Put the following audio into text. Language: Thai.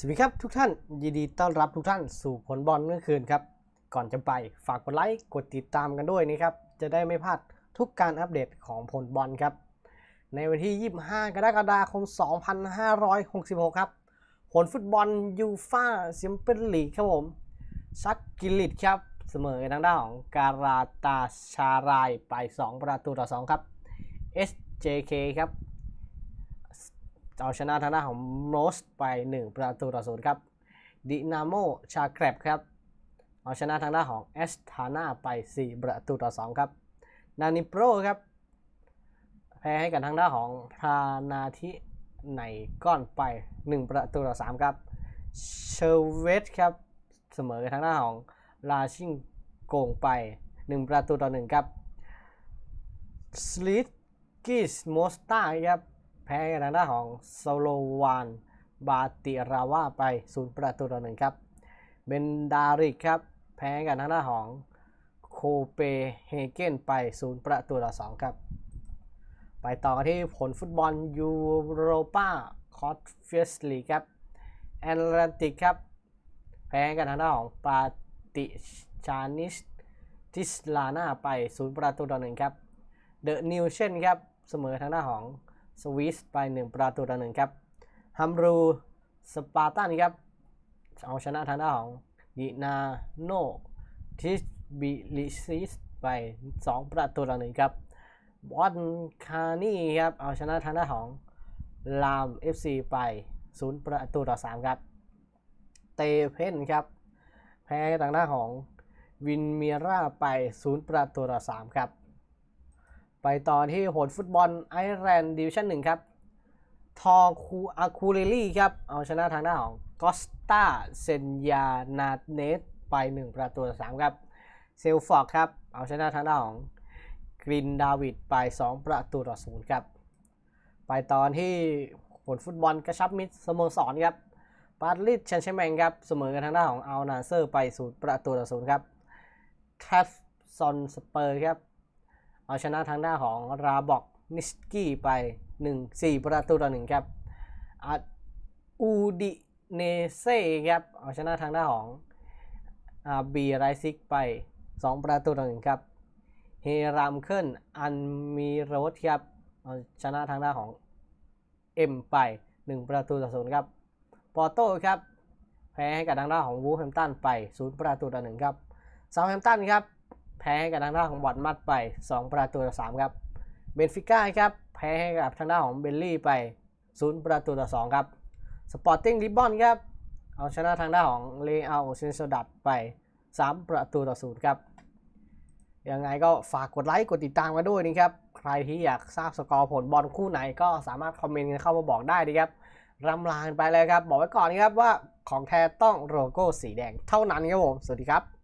สวัสดีครับทุกท่านยินดีต้อนรับทุกท่านสู่ผลบอลเมื่อคืนครับ ก่อนจะไปฝากกดไลค์กดติดตามกันด้วยนะครับ จะได้ไม่พลาดทุกการอัปเดตของผลบอลครับ ในวันที่ 25 กรกฎาคม 2566 ครับ ผลฟุตบอลยูฟ่าแชมเปี้ยนลีกครับผมชักกิลิตครับเสมอทางด้านของการาตาชารายไป 2 ประตูต่อ 2 ครับ SJK ครับ เอาชนะทางด้านของโมสไป 1 ประตูต่อ0ครับดินาโมชาแครบครับเอาชนะทางด้านของเอสทาน่าไป 4 ประตูต่อ2ครับนานิโปรครับแพ้ให้กับทางด้านของพานาทิในก้อนไป 1 ประตูต่อ3ครับเชเวตครับเสมอกับทางด้านของลาชิงโกงไป 1 ประตูต่อ1ครับสลิดกิสโมสตาครับ แพ้กับทางด้านของโซโลวาน บาติราวาไป 0 ประตูต่อ1ครับ เบนดาริกครับ แพ้กับทางด้านของโคเปเฮเกนไป 0 ประตูต่อ2ครับ ไปต่อกันที่ผลฟุตบอลยูโรปาคอ f เฟสลีครับ แอตแลนติกครับ แพ้กันทางด้านของปาติชานิสทิสลานาไป 0 ประตูต่อ1ครับ เดอะนิวเช่นครับ เสมอทางด้านของ สวิสไป 1 ประตูต่อ1ครับฮัมรูสปาร์ตันครับเอาชนะทางด้านของดินาโนทิสบิลิซิสไป 2 ประตูต่อ1ครับบอสคานี่ครับเอาชนะทางด้านของลาม FC ไป 0 ประตูต่อ 3 ครับ เตเพนครับ แพ้ทางด้านของวินเมียร่าไป 0 ประตูต่อ 3 ครับ ไปต่อที่โหนฟุตบอลไอร์แลนด์ดิวิชั่น1ครับ ทอคูอาคูเรลี่ครับ เอาชนะทางด้านของกอสตาเซนยานาเนสไป 1 ประตูต่อ3ครับ เซลฟอร์ครับ เอาชนะทางด้านของกรินดาวิดไป 2 ประตูต่อศูนย์ครับ ไปตอนที่ผลฟุตบอลกระชับมิตรสโมสรครับปารีสแชนเชแมงครับ เสมอกันทางด้านของอัลนาเซอร์ไป 0 ประตูต่อศูนย์ครับแคฟซอนสเปอร์ครับ เอาชนะทางด้านของราบอกนิสกี้ไป 1 4 ประตูต่อ1ครับอูดิเนเซ่ครับเอาชนะทางด้านของอาบีไรซิกไป 2 ประตูต่อ1ครับเฮรามเคิลอันมีโรสครับเอาชนะทางด้านของเอ็มไป 1 ประตูต่อศูนย์ครับปอโต้ครับแพ้ให้กับทางด้านของวูฟแฮมตันไป 0 ประตูต่อ1ครับเซาแฮมตันครับ แพ้ให้กับทางด้านของบอดมัดไป 2 ประตูต่อ3ครับเบนฟิก้าครับแพ้ให้กับทางด้านของเบลลี่ไป 0 ประตูต่อ2ครับสปอร์ติ้งลิบบอนครับเอาชนะทางด้านของเลอาเซนโซดัตไป 3 ประตูต่อ0ครับยังไงก็ฝากกดไลค์กดติดตามมาด้วยนะครับ ใครที่อยากทราบสกอร์ผลบอลคู่ไหนก็สามารถคอมเมนต์กันเข้ามาบอกได้นะครับรำลากันไปเลยครับ บอกไว้ก่อนนะครับว่าของแท้ต้องโลโก้สีแดงเท่านั้นครับผม สวัสดีครับ